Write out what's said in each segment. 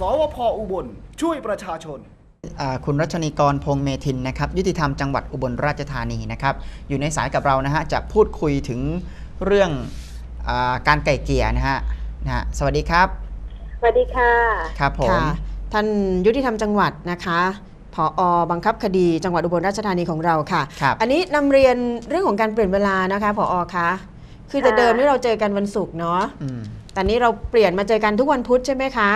สวพอุบล ช่วยประชาชนอ่าคุณรัชนีกรพงษ์เมทินนะครับยุติธรรมจังหวัดอุบลราชธานีนะครับอยู่ในสายกับเรานะฮะจะพูดคุยถึงเรื่องอาการไก่เกลี่ยนะฮะนะฮะสวัสดีครับ สวัสดีค่ะครับผมค่ะท่านยุติธรรมจังหวัดนะคะผอบังคับคดีจังหวัดอุบลราชธานีของเราค่ะครับอันนี้นำเรียนเรื่องของการเปลี่ยนเวลานะคะผอคะคือแต่ค่ะเดิมที่เราเจอกันวันศุกร์เนาะอืมแต่นี้เราเปลี่ยนมาเจอกันทุกวันพุธใช่ไหมคะ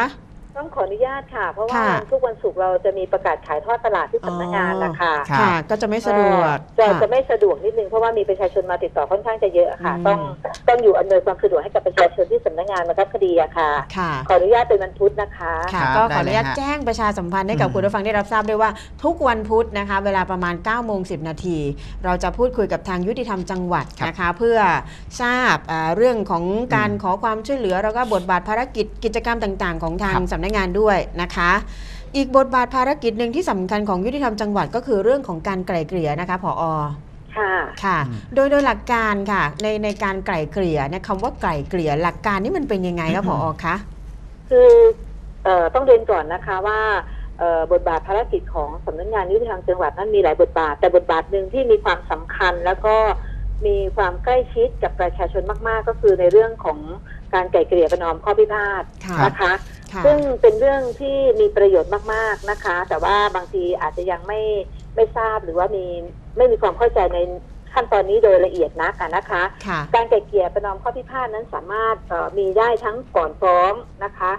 ต้องขออนุญาตค่ะ เพราะว่าค่ะวันทุกวันศุกร์เราจะมีประกาศขายทอดตลาดที่สำนักงานนะคะครับค่ะ ก็จะไม่สะดวกจะค่ะ จะไม่สะดวกนิดนึงเพราะว่ามีประชาชนมาติดต่อค่อนข้างจะเยอะค่ะ อืม ต้องต้องอยู่อำนวยความสะดวกให้กับประชาชนที่สำนักงานบังคับคดีอะค่ะ ค่ะ ขออนุญาตเป็นวันพุธนะคะ ค่ะ ครับก็ได้ขออนุญาตเลยฮะแจ้งประชาสัมพันธ์ให้กับอืมคุณผู้ฟังได้รับทราบด้วยว่า ทุกวันพุธนะคะ เวลาประมาณ9โมง10นาที เราจะพูดคุยกับทางยุติธรรมจังหวัดครับนะคะ เพื่อทราบอ่าเรื่องของการอืมขอความช่วยเหลือ แล้วก็บทบาทภารกิจกิจกรรมต่าง ๆ ของทางครับ สำนักงานด้วยนะคะ อีกบทบาทภารกิจหนึ่งที่สำคัญของยุติธรรมจังหวัดก็คือเรื่องของการไกล่เกลี่ยนะคะผอค่ะค่ะอืมโดยโดยหลักการค่ะ ในในการไกล่เกลี่ยเนี่ยคำว่าไกล่เกลี่ยหลักการนี่มันเป็นยังไงคะผอคะคือเอ่อต้องเรียนก่อนนะคะว่าเอ่อบทบาทภารกิจของสำนักงานยุติธรรมจังหวัดนั้นมีหลายบทบาท แต่บทบาทหนึ่งที่มีความสำคัญแล้วก็มีความใกล้ชิดกับประชาชนมาก ๆ ก็คือในเรื่องของการไกล่เกลี่ยประนอมข้อพิพาทค่ะนะคะค่ะซึ่งเป็นเรื่องที่มีประโยชน์มากๆนะคะ แต่ว่าบางทีอาจจะยังไม่ไม่ทราบหรือว่ามีไม่มีความเข้าใจในขั้นตอนนี้โดยละเอียดนักอะนะคะค่ะการไกล่เกลี่ยประนอมข้อพิพาทนั้นสามารถเอ่อมีได้ทั้งก่อนฟ้องนะคะ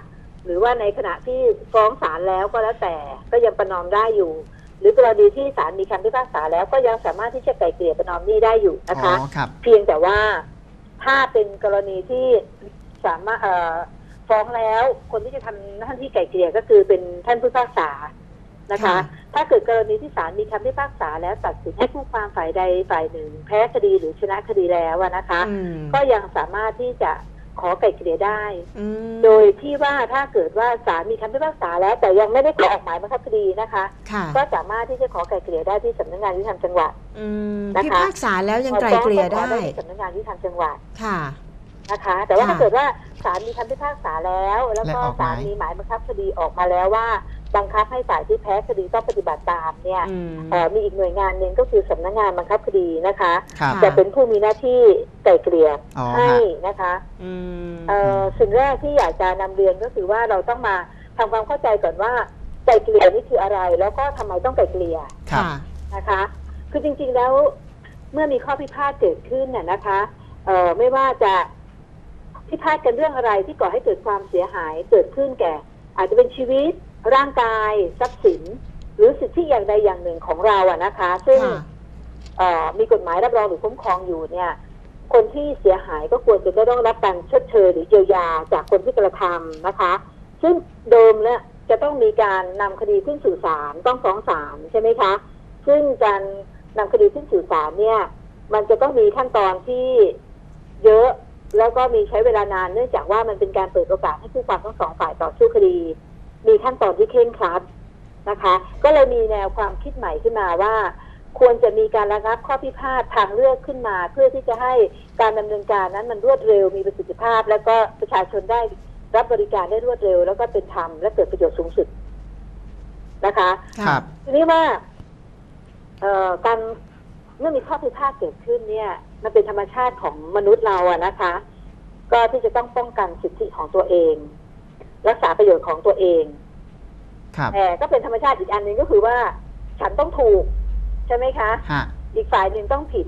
หรือว่าในขณะที่ฟ้องศาลแล้วก็แล้วแต่ก็ยังประนอมได้อยู่ หรือกรณีที่ศาลมีคำพิพากษาแล้วก็ยังสามารถที่จะไกล่เกลี่ยประนอมหนี้ได้อยู่นะคะอ๋อครับเพียงแต่ว่าถ้าเป็นกรณีที่สามารถเอ่อ ฟ้องแล้วคนที่จะทำหน้าที่ไกล่เกลี่ยก็คือเป็นท่านผู้พิพากษานะคะค่ะถ้าเกิดกรณีที่ศาลมีคำพิพากษาแล้วตัดสินให้ผู้ความฝ่ายใดฝ่ายหนึ่ง แพ้คดีหรือชนะคดีแล้วอะนะคะอืมก็ยังสามารถที่จะขอไกล่เกลี่ยได้อืมโดยที่ว่าถ้าเกิดว่าศาลมีคำพิพากษาแล้ว แต่ยังไม่ได้ขอออกหมายบังคับคดีนะคะค่ะก็สามารถที่จะขอไกล่เกลี่ยได้ที่สำนักงานยุติธรรมจังหวัดอืมนะคะพิพากษาแล้วยังไกลเกลี่ยได้ฟ้องก็ขอที่สำนักงานยุติธรรมจังหวัดค่ะ นะคะ แต่ว่าค่ะถ้าเกิดว่าศาลมีคำพิพากษาแล้ว แล้วก็และออกหมายศาลมีหมายบังคับคดีออกมาแล้วว่า บังคับให้ฝ่ายที่แพ้คดีต้องปฏิบัติตามเนี่ยอืมเอ่อมีอีกหน่วยงานหนึ่งก็คือสำนักงานบังคับคดีนะคะครับค่ะจะเป็นผู้มีหน้าที่ไกล่เกลี่ยอ๋อให้ฮะนะคะอืมเอ่อสิ่งแรกที่อยากจะนำเรียนก็คือว่าเราต้องมาทำความเข้าใจก่อนว่าไกล่เกลี่ยนี่คืออะไร แล้วก็ทำไมต้องไกล่เกลี่ยครับค่ะนะคะ คือจริงๆแล้วเมื่อมีข้อพิพาทเกิดขึ้นน่ะนะคะเอ่อไม่ว่าจะ พิพาทกันเรื่องอะไรที่ก่อให้เกิดความเสียหายเกิดขึ้นแก่ อาจจะเป็นชีวิต ร่างกาย ทรัพย์สิน หรือสิทธิอย่างใดอย่างหนึ่งของเราอะนะคะ ซึ่งค่ะเอ่อมีกฎหมายรับรองหรือคุ้มครองอยู่เนี่ยคนที่เสียหายก็ควรจะต้องรับการชดเชยหรือเยียวยาจากคนที่กระทำนะคะ ซึ่งเดิมเนี่ยจะต้องมีการนำคดีขึ้นสู่ศาลต้องฟ้องศาลใช่ไหมคะ ซึ่งการนำคดีขึ้นสู่ศาลเนี่ย มันจะต้องมีขั้นตอนที่เยอะ แล้วก็มีใช้เวลานานเนื่องจากว่ามันเป็นการเปิดโอกาสให้ผู้ความทั้งสองฝ่ายต่อสู้คดี มีขั้นตอนที่เคร่งครัดนะคะ ก็เลยมีแนวความคิดใหม่ขึ้นมาว่า ควรจะมีการระงับข้อพิพาททางเลือกขึ้นมา เพื่อที่จะให้การดำเนินการนั้นมันรวดเร็วมีประสิทธิภาพ แล้วก็ประชาชนได้รับบริการได้รวดเร็ว แล้วก็เป็นธรรมและเกิดประโยชน์สูงสุดนะคะ ครับทีนี้ว่าเอ่อการ เมื่อมีข้อพิพาทเกิดขึ้นเนี่ยมันเป็นธรรมชาติของมนุษย์เราอะนะคะ ก็ที่จะต้องป้องกันสิทธิของตัวเอง รักษาประโยชน์ของตัวเองครับแต่ก็เป็นธรรมชาติอีกอันหนึ่งก็คือว่า ฉันต้องถูก ใช่ไหมคะฮะอีกฝ่ายหนึ่งต้องผิด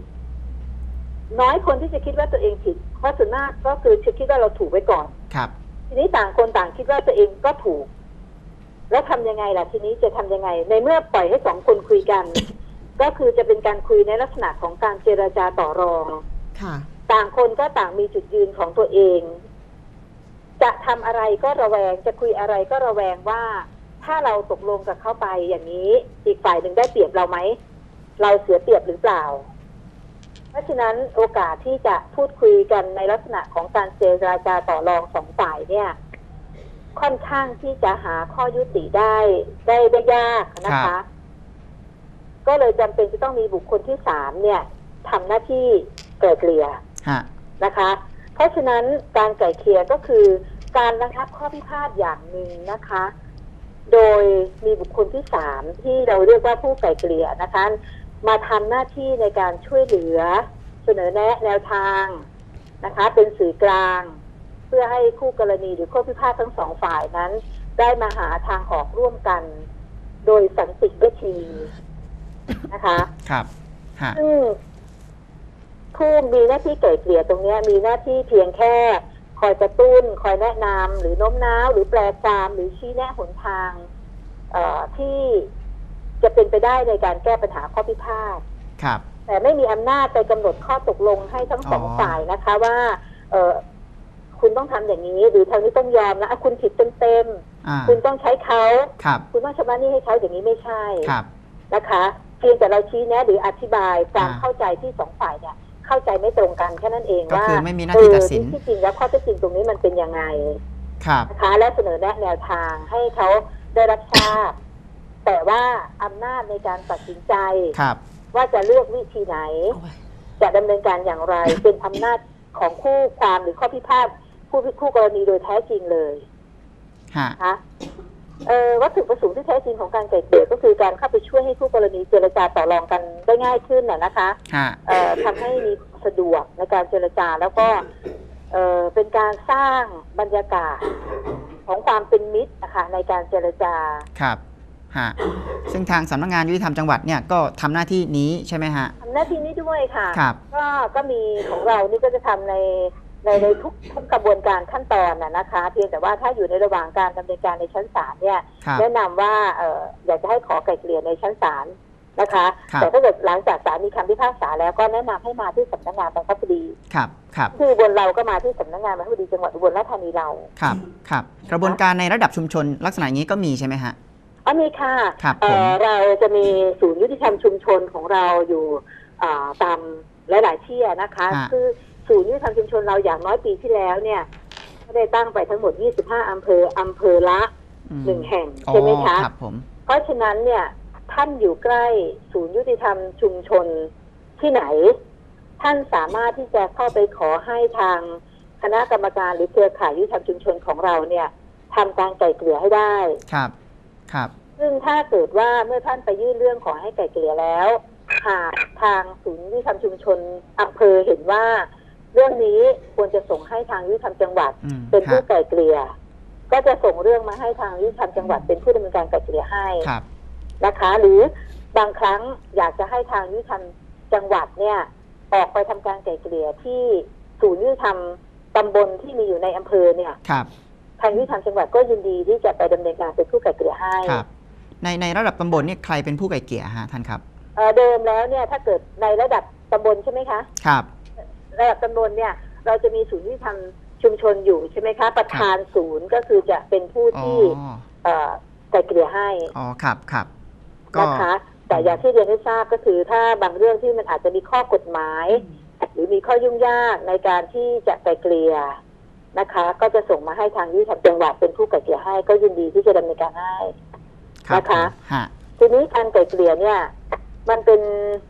น้อยคนที่จะคิดว่าตัวเองผิดเพราะส่วนมากก็คือจะคิดว่าเราถูกไว้ก่อนครับ ทีนี้ต่างคนต่างคิดว่าตัวเองก็ถูก แล้วทำยังไงล่ะทีนี้จะทำยังไง ในเมื่อปล่อยให้สองคนคุยกัน ก็คือจะเป็นการคุยในลักษณะของการเจราจาต่อรองค่ะต่างคนก็ต่างมีจุดยืนของตัวเอง จะทำอะไรก็ระแวง จะคุยอะไรก็ระแวงว่า ถ้าเราตกลงกับเขาไปอย่างนี้ อีกฝ่ายหนึ่งได้เปรียบเราไหม เราเสียเปรียบหรือเปล่า เพราะฉะนั้นโอกาสที่จะพูดคุยกันในลักษณะของการเจราจาต่อรองสองฝ่ายเนี่ย ค่อนข้างที่จะหาข้อยุติได้ได้ได้ยากนะครัคะบ ก็เลยจำเป็นจะต้องมีบุคคลที่สามเนี่ยทำหน้าที่ไกล่เกลี่ยฮะนะคะ เพราะฉะนั้นการไกล่เกลี่ยก็คือการระงับข้อพิพาทอย่างหนึ่งนะคะ โดยมีบุคคลที่สามที่เราเรียกว่าผู้ไกล่เกลี่ยนะคะ มาทำหน้าที่ในการช่วยเหลือ เสนอแนะแนวทางนะคะ เป็นสื่อกลาง เพื่อให้คู่กรณีหรือข้อพิพาททั้งสองฝ่ายนั้น ได้มาหาทางออกร่วมกัน โดยสันติวิธี นะคะครับฮะซึ่งผู้มีหน้าที่ไกล่เกลี่ยตรงเนี้ย มีหน้าที่เพียงแค่คอยกระตุ้น คอยแนะนำหรือโน้มน้าว หรือแปลความ หรือชี้แนะหนทาง เอ่อที่จะเป็นไปได้ในการแก้ปัญหาข้อพิพาทครับ แต่ไม่มีอำนาจไปกำหนดข้อตกลงให้ทั้งสองอ๋อ ฝ่ายนะคะว่า เออคุณต้องทำอย่างนี้ หรือทางนี้ต้องยอมนะอะคุณผิดเต็มอ่าๆคุณต้องใช้เขา ครับคุณต้องชำระหนี้ให้เขาอย่างนี้ไม่ใช่ครับ นะคะ เพียงแต่เราชี้แนะหรืออธิบายความอ่า เข้าใจที่สองฝ่ายเนี่ยเข้าใจไม่ตรงกันแค่นั้นเองก็ว่าคือไม่มีหน้าที่ตัดสิน เออที่จริงแล้วข้อเท็จจริงตรงนี้มันเป็นยังไงครับ นะคะและเสนอแนะแนวทางให้เขาได้รับทราบ แต่ว่าอำนาจในการตัดสินใจ ครับ ว่าจะเลือกวิธีไหน จะดำเนินการอย่างไร เป็นอำนาจของคู่ความหรือข้อพิพาทผู้คู่กรณีโดยแท้จริงเลยฮะ นะคะเอ่อ วัตถุประสงค์ที่แท้จริงของการไกล่เกลี่ยก็คือการเข้าไปช่วยให้คู่กรณีเจรจาต่อรองกันได้ง่ายขึ้นน่ะนะคะฮะเอ่อทำให้มีสะดวกในการเจรจาแล้วก็เอ่อเป็นการสร้างบรรยากาศของความเป็นมิตรนะคะในการเจรจาครับฮะซึ่งทางสำนักงานยุติธรรมจังหวัดเนี่ยก็ทำหน้าที่นี้ใช่ไหมฮะทำหน้าที่นี้ด้วยค่ะครับก็ก็มีของเรานี่ก็จะทำใน ในในทุกทุกกระบวนการขั้นตอนน่ะนะคะ เพียงแต่ว่าถ้าอยู่ในระหว่างการดำเนินการในชั้นศาลเนี่ยครับแนะนำว่าเอออยากจะให้ขอไกล่เกลี่ยในชั้นศาลนะคะครับแต่ถ้าเกิดหลังจากศาลมีคำพิพากษาแล้วก็แนะนำให้มาที่สำนักงานบรรพบุรีครับครับคือบนเราก็มาที่สำนักงานบรรพบุรีจังหวัดอุบลราชธานีเราครับครับ กระบวนการในระดับชุมชนลักษณะอย่างนี้ก็มีใช่ไหมฮะอ๋อมีค่ะครับเอ่ผมอเราจะมีศูนย์ยุติธรรมชุมชนของเราอยู่อ่าตามหลาย ๆ ที่อะนะคะฮะคือ ศูนย์ยุติธรรมชุมชนเราอย่างน้อยปีที่แล้วเนี่ยก็ได้ตั้งไปทั้งหมด 25 อำเภอ อำเภอละอืมหนึ่งแห่งอ๋อใช่ไหมคะครับผมเพราะฉะนั้นเนี่ยท่านอยู่ใกล้ศูนย์ยุติธรรมชุมชนที่ไหน ท่านสามารถที่จะเข้าไปขอให้ทางคณะกรรมการหรือเครือข่ายยุติธรรมชุมชนของเราเนี่ยทำการไกล่เกลี่ยให้ได้ครับ ครับ ซึ่งถ้าเกิดว่าเมื่อท่านไปยื่นเรื่องขอให้ไกล่เกลี่ยแล้วหากทางศูนย์ยุติธรรมชุมชนอำเภอเห็นว่า เรื่องนี้ควรจะส่งให้ทางยุติธรรมจังหวัดอืมเป็นผู้ฮะไกล่เกลี่ยก็จะส่งเรื่องมาให้ทางยุติธรรมจังหวัดเป็นผู้ดำเนินการไกล่เกลี่ยให้ครับนะคะ หรือบางครั้งอยากจะให้ทางยุติธรรมจังหวัดเนี่ยออกไปทำการไกล่เกลี่ยที่ศูนย์ยุติธรรมตำบลที่มีอยู่ในอำเภอเนี่ยครับทางยุติธรรมจังหวัดก็ยินดีที่จะไปดำเนินการเป็นผู้ไกล่เกลี่ยให้ครับในในระดับตำบลเนี่ยใครเป็นผู้ไก่เกลี่ยฮะท่านครับเอ่อเดิมแล้วเนี่ยถ้าเกิดในระดับตำบลใช่ไหมคะ ครับ ระดับตำบลเนี่ย เราจะมีศูนย์ยุติธรรมชุมชนอยู่ใช่ไหมคะ ประธานศูนย์ก็คือจะเป็นผู้อ๋อที่เอ่อไกล่เกลี่ยให้อ๋อครับครับก็นะคะแต่อย่างที่เรียนให้ทราบก็คือถ้าบางเรื่องที่มันอาจจะมีข้อกฎหมาย หรือมีข้อยุ่งยากในการที่จะไกล่เกลี่ยนะคะ ก็จะส่งมาให้ทางยุติธรรมจังหวัดเป็นผู้ไกล่เกลี่ยให้ก็ยินดีที่จะดำเนินการให้ครับนะคะผมฮะทีนี้การไกล่เกลี่ยเนี่ย มันเป็น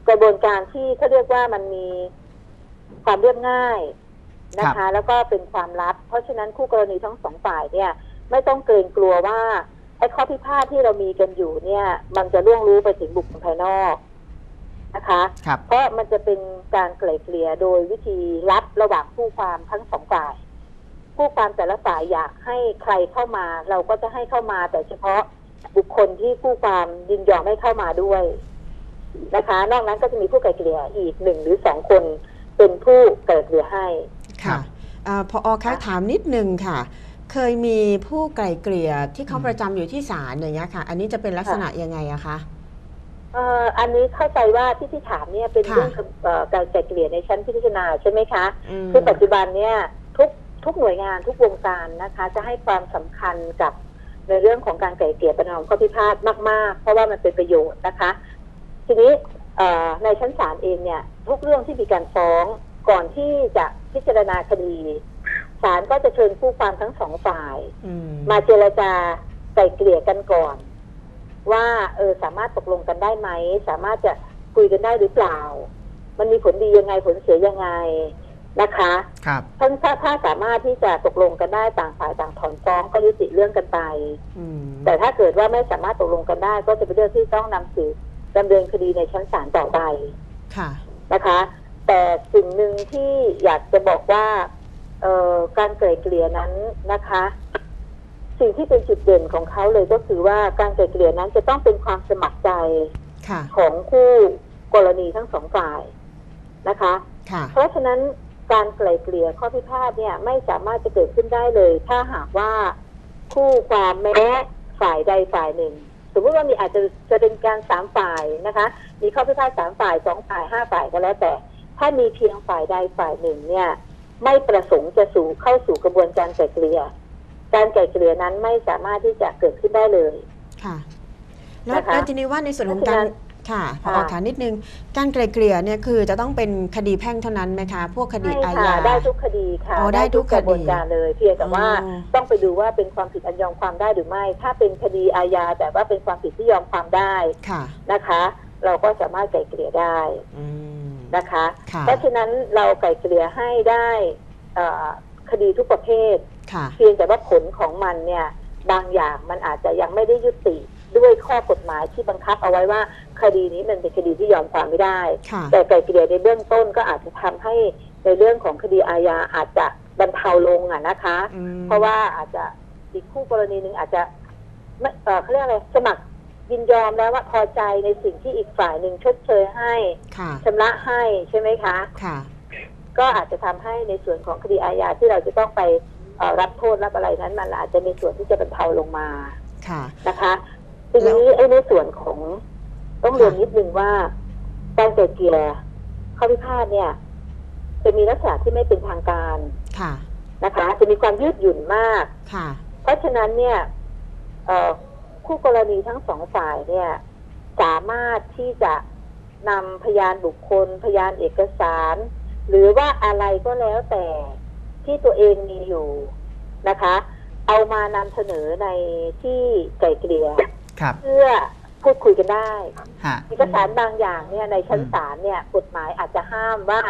กระบวนการที่เขาเรียกว่ามันมี ความเรียบง่ายนะคะ แล้วก็เป็นความลับ เพราะฉะนั้นคู่กรณีทั้งสองฝ่ายเนี่ย ไม่ต้องเกรงกลัวว่าไอ้ข้อพิพาทที่เรามีกันอยู่เนี่ย มันจะล่วงรู้ไปถึงบุคคลภายนอกนะคะครับเพราะมันจะเป็นการไกล่เกลี่ยโดยวิธีลับระหว่างผู้ความทั้งสองฝ่าย ผู้ความแต่ละฝ่ายอยากให้ใครเข้ามา เราก็จะให้เข้ามาแต่เฉพาะบุคคลที่ผู้ความยินยอมให้เข้ามาด้วยนะคะ นอกนั้นก็จะมีผู้ไกล่เกลี่ยอีกหนึ่งหรือสองคน เป็นผู้ไกล่เกลี่ยให้ครัค่ะบอ่าพอคะถามนิดนึงค่ะ เคยมีผู้ไกล่เกลี่ยที่เขาอืมประจำอยู่ที่ศาลอย่างเงี้ยค่ะ อันนี้จะเป็นลักษณะยังไงอะคะเอ่ออันนี้เข้าใจว่าที่ที่ถามเนี่ยเป็นค่ะเรื่องเอ่อการไกล่เกลี่ยในชั้นพิจารณาใช่ไหมคะมคือปัจจุบันเนี่ยทุกทุกหน่วยงานทุกวงการนะคะ จะให้ความสำคัญกับในเรื่องของการไกล่เกลี่ยปัญหาข้อพิพาทมาก ๆ เพราะว่ามันเป็นประโยชน์นะคะ ทีนี้เอ่อ ในชั้นศาลเองเนี่ยทุกเรื่องที่มีการฟ้องก่อนที่จะพิจารณาคดีศาลก็จะเชิญผู้ความทั้งสองฝ่ายอืมมาเจรจาไกล่เกลี่ยกันก่อน ว่าเออสามารถตกลงกันได้ไหม สามารถจะคุยกันได้หรือเปล่า มันมีผลดียังไงผลเสียยังไงนะคะครับถ้าถ้าถ้าสามารถที่จะตกลงกันได้ต่างฝ่ายต่างถอนฟ้องก็ยุติเรื่องกันไปอืมแต่ถ้าเกิดว่าไม่สามารถตกลงกันได้ ก็จะเป็นเรื่องที่ต้องนำสืบ ดำเนินคดีในชั้นศาลต่อไปค่ะนะคะ แต่สิ่งหนึ่งที่อยากจะบอกว่าเอ่อการไกล่เกลี่ยนั้นนะคะ สิ่งที่เป็นจุดเด่นของเขาเลยก็คือว่าการไกล่เกลี่ยนั้นจะต้องเป็นความสมัครใจค่ะของคู่กรณีทั้งสองฝ่ายนะคะค่ะเพราะฉะนั้นการไกล่เกลี่ยข้อพิพาทเนี่ยไม่สามารถจะเกิดขึ้นได้เลย ถ้าหากว่าคู่ความแม้ฝ่ายใดฝ่ายหนึ่งส มมติว่ามีอาจจะจะเป็นการสามฝ่ายนะคะ มีข้อพิพาทสามฝ่ายสองฝ่ายห้าฝ่ายก็แล้วแต่ ถ้ามีเพียงฝ่ายใดฝ่ายหนึ่งเนี่ย ไม่ประสงค์จะสู่เข้าสู่กระบวนการไกล่เกลี่ยการไกล่เกลี่ยนั้นไม่สามารถที่จะเกิดขึ้นได้เลย ค่ะ แล้วนะคะแล้วทีนี้ว่าในส่วนของเพราะการฉะนั้น ค่ะพค่ะอค่ะนิดนึง การไกลเกลี่ยเนี่ยคือจะต้องเป็นคดีแพ่งเท่านั้นไหมคะ พวกคดีใช่อาค่ะญาได้ทุกคดีค่ะอ๋อได้ทุกกระบวนคดีการเลย เพียงแต่ว่าอ๋อต้องไปดูว่าเป็นความผิดอันยอมความได้หรือไม่ ถ้าเป็นคดีอาญาแต่ว่าเป็นความผิดที่ยอมความได้ค่ะนะคะ เราก็สามารถไกล่เกลี่ยได้อืมนะคะค่ะเพราะฉะนั้นเราไกล่เกลี่ยให้ได้เอ่อคดีทุกประเภทค่ะเพียงแต่ว่าผลของมันเนี่ยบางอย่างมันอาจจะยังไม่ได้ยุติ ด้วยข้อกฎหมายที่บังคับเอาไว้ว่าคดีนี้มันเป็นคดีที่ยอมความไม่ได้ค่ะแต่ไกล่เกลี่ยในเบื้องต้นก็อาจจะทำให้ในเรื่องของคดีอาญาอาจจะบรรเทาลงอะนะคะอืมเพราะว่าอาจจะอีกคู่กรณีหนึ่งอาจจะไม่เอ่อเขาเรียกอะไรสมัครยินยอมแล้วว่าพอใจในสิ่งที่อีกฝ่ายหนึ่งชดเชยให้ค่ะชำระให้ใช่ไหมคะค่ะ ก็อาจจะทำให้ในส่วนของคดีอาญาที่เราจะต้องไปเอ่อรับโทษรับอะไรนั้น มันอาจจะมีส่วนที่จะบรรเทาลงมาค่ะนะคะ ทีนี้ไอ้ในส่วนของต้องเรียนนิดนึงว่าการไกล่เกลี่ยข้อพิพาทเนี่ย จะมีลักษณะที่ไม่เป็นทางการค่ะนะคะ จะมีความยืดหยุ่นมากค่ะ เพราะฉะนั้นเนี่ยเอ่อคู่กรณีทั้งสองฝ่ายเนี่ย สามารถที่จะนำพยานบุคคล พยานเอกสาร หรือว่าอะไรก็แล้วแต่ที่ตัวเองมีอยู่นะคะ เอามานำเสนอในที่ไกล่เกลี่ย ครับ เพื่อพูดคุยกันได้ ฮะ เอกสารบางอย่างเนี่ยในชั้นอืม ศาลเนี่ยกฎหมายอาจจะห้ามว่า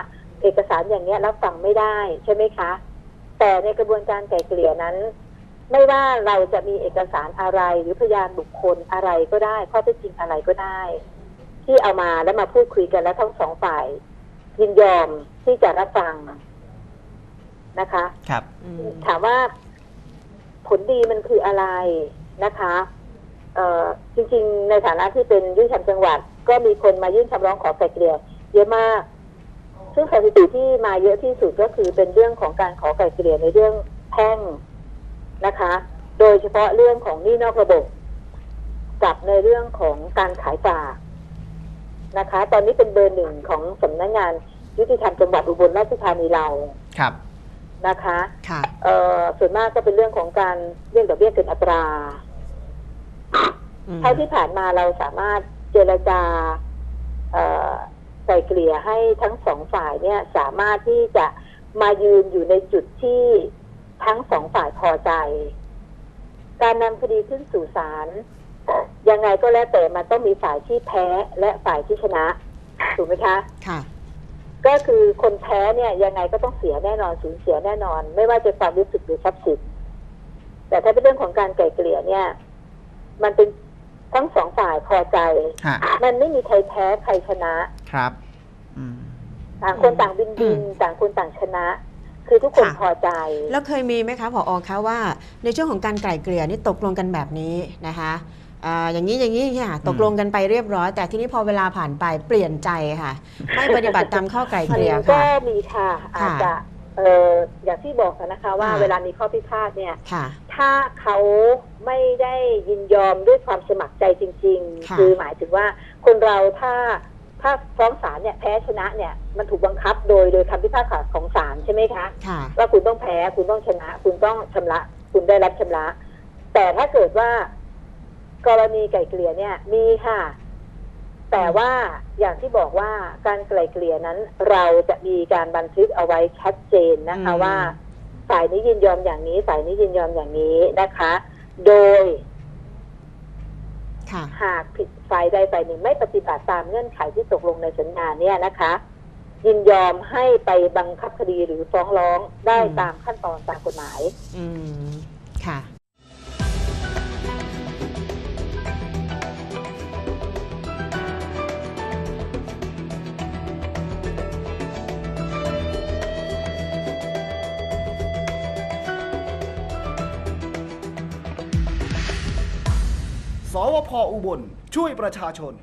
เอกสารอย่างเนี้ยรับฟังไม่ได้ใช่ไหมคะ แต่ในกระบวนการไกล่เกลี่ยนั้น ไม่ว่าเราจะมีเอกสารอะไรหรือพยานบุคคลอะไรก็ได้ ข้อเท็จจริงอะไรก็ได้ ที่เอามาแล้วมาพูดคุยกันแล้วทั้งสองฝ่าย ยินยอมที่จะรับฟังนะคะ ครับ อืมถามว่าผลดีมันคืออะไรนะคะเอ่อ จริงๆ ในฐานะที่เป็นยื่นคำจังหวัด ก็มีคนมายื่นคำร้องขอไกลเกลี่ยเยอะมาก ซึ่งสถิติที่มาเยอะที่สุดก็คือเป็นเรื่องของการขอไกลเกลี่ยในเรื่องแพ่งนะคะ โดยเฉพาะเรื่องของหนี้นอกระบบ กับในเรื่องของการขายฝากนะคะ ตอนนี้เป็นเบอร์หนึ่งของสำนักงานยุติธรรมจังหวัดอุบลราชธานีเราครับนะคะค่ะเอ่อส่วนมากก็เป็นเรื่องของการเรียกดอกเบี้ยเกินอัตราอืม เท่าที่ผ่านมาเราสามารถเจรจาเอ่อไกลเกลี่ยให้ทั้งสองฝ่ายเนี่ยสามารถที่จะมายืนอยู่ในจุดที่ทั้งสองฝ่ายพอใจ การนำคดีขึ้นสู่ศาลยังไงก็แล้วแต่มันต้องมีฝ่ายที่แพ้และฝ่ายที่ชนะ ถูกไหมคะ ค่ะ ก็คือคนแพ้เนี่ยยังไงก็ต้องเสียแน่นอนสูญเสียแน่นอน ไม่ว่าจะความรู้สึกหรือทรัพย์สินแต่ถ้าเป็นเรื่องของการไกล่เกลี่ยเนี่ย มันเป็น ทั้งสองฝ่ายพอใจ ฮะมันไม่มีใครแพ้ใครชนะ ครับอืม ต่างคนต่างบินบิน อืม ต่างคนต่างชนะ คือทุกคนค่ะ พอใจ แล้วเคยมีไหมคะผอคะว่า ในช่วงของการไกล่เกลี่ยนี่ตกลงกันแบบนี้นะคะอ่าอย่างนี้อย่างนี้ค่ะตกลงกันไปเรียบร้อย แต่ทีนี้พอเวลาผ่านไปเปลี่ยนใจค่ะ ไม่ปฏิบัติตามข้อไกล่มัเกลี่ยก็ค่ะ มีค่ะ อาค่ะจจะเอออย่างที่บอกนะคะว่าค่ะ เวลามีข้อพิพาทเนี่ย ค่ะ ถ้าเขาไม่ได้ยินยอมด้วยความสมัครใจจริงค่ะๆคือหมายถึงว่าคนเราถ้าถ้าฟ้องศาลเนี่ยแพ้ชนะเนี่ยมันถูกบังคับโดยโดยคำพิพากษาของศาลใช่ไหมคะ ค่ะ ว่าคุณต้องแพ้คุณต้องชนะ คุณต้องชำระ คุณได้รับชำระ แต่ถ้าเกิดว่า กรณีไกล่เกลี่ยเนี่ย มีค่ะ แต่ว่าอย่างที่บอกว่าการไกล่เกลี่ยนั้น เราจะมีการบันทึกเอาไว้ชัดเจนนะคะอืม ว่า ฝ่ายนี้ยินยอมอย่างนี้ ฝ่ายนี้ยินยอมอย่างนี้นะคะ โดยหากผิดฝ่ายใดฝ่ายหนึ่งไม่ปฏิบัติตามเงื่อนไขที่ตกลงในสัญญาเนี่ยนะคะ ยินยอมให้ไปบังคับคดีหรือฟ้องร้องได้ตามขั้นตอนตามกฎหมาย อืมค่ะ สวพออุบล ช่วยประชาชน